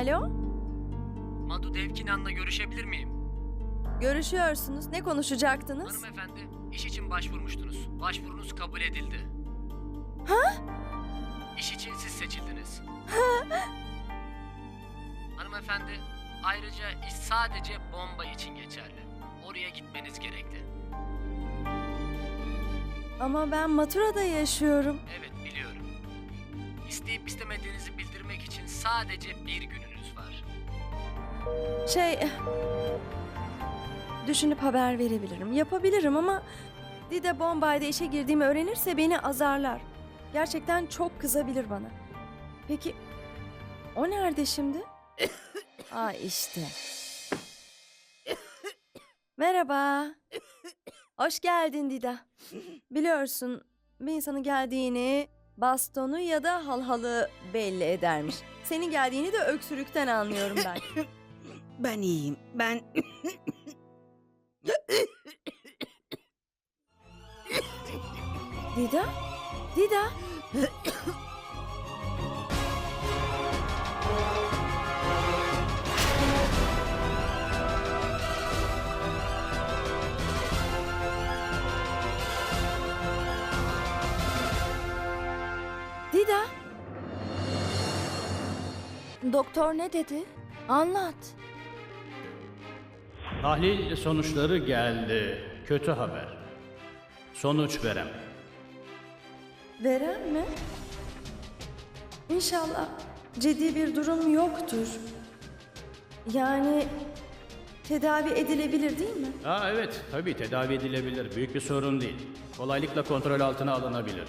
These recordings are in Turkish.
Alo? Madu Devkinan'la görüşebilir miyim? Görüşüyorsunuz. Ne konuşacaktınız? Hanımefendi, iş için başvurmuştunuz. Başvurunuz kabul edildi. Ha? İş için siz seçildiniz. Hanımefendi, ayrıca iş sadece bomba için geçerli. Oraya gitmeniz gerekli. Ama ben Matura'da yaşıyorum. Evet, biliyorum. İsteyip istemediğinizi bildirmek için sadece bir var. Şey... Düşünüp haber verebilirim. Yapabilirim ama... Dide Bombay'da işe girdiğimi öğrenirse beni azarlar. Gerçekten çok kızabilir bana. Peki... O nerede şimdi? Aa işte. Merhaba. Hoş geldin Dida. Biliyorsun bir insanın geldiğini bastonu ya da halhalı belli edermiş. Senin geldiğini de öksürükten anlıyorum ben. Ben iyiyim. Ben Dida? Dida? Dida? Doktor ne dedi? Anlat. Tahlil sonuçları geldi. Kötü haber. Sonuç verem. Veren mi? İnşallah ciddi bir durum yoktur. Yani tedavi edilebilir değil mi? Aa evet, tabii tedavi edilebilir. Büyük bir sorun değil. Kolaylıkla kontrol altına alınabilir.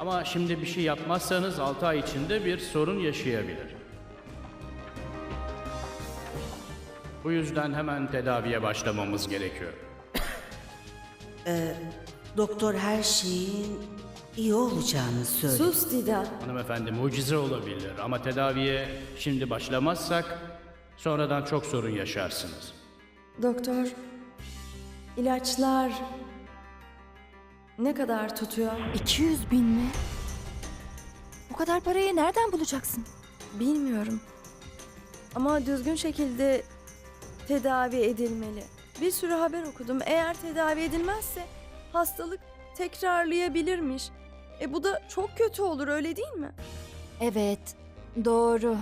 Ama şimdi bir şey yapmazsanız 6 ay içinde bir sorun yaşayabilir. Bu yüzden hemen tedaviye başlamamız gerekiyor. doktor her şeyin iyi olacağını söyledi. Sus Dida. Hanımefendi mucize olabilir ama tedaviye şimdi başlamazsak sonradan çok sorun yaşarsınız. Doktor, ilaçlar ne kadar tutuyor 200 bin mi? Bu kadar parayı nereden bulacaksın? bilmiyorum. Ama düzgün şekilde tedavi edilmeli. Bir sürü haber okudum. Eğer tedavi edilmezse hastalık tekrarlayabilirmiş. E bu da çok kötü olur öyle değil mi? Evet, doğru.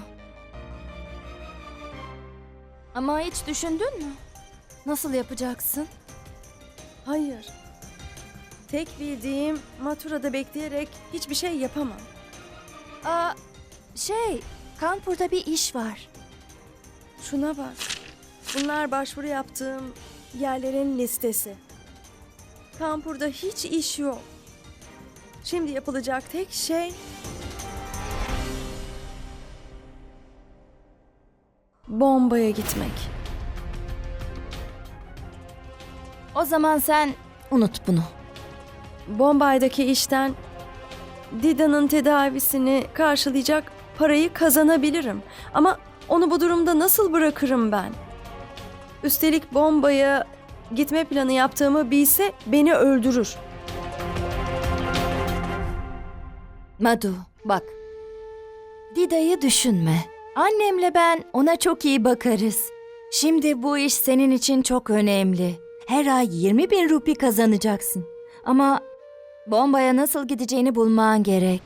Ama hiç düşündün mü? Nasıl yapacaksın? Hayır. Tek bildiğim maturada bekleyerek hiçbir şey yapamam. Aa, şey, Kanpur'da bir iş var. Şuna bak. Bunlar başvuru yaptığım yerlerin listesi. Kampur'da hiç iş yok. Şimdi yapılacak tek şey... Bombaya gitmek. O zaman sen unut bunu. Bombay'daki işten Dida'nın tedavisini karşılayacak parayı kazanabilirim. Ama onu bu durumda nasıl bırakırım ben? Üstelik bombaya gitme planı yaptığımı bilse beni öldürür. Madu, bak. Dida'yı düşünme. Annemle ben ona çok iyi bakarız. Şimdi bu iş senin için çok önemli. Her ay 20 bin rupi kazanacaksın. Ama bombaya nasıl gideceğini bulman gerek.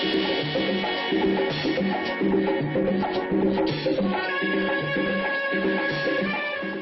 ハハハハ!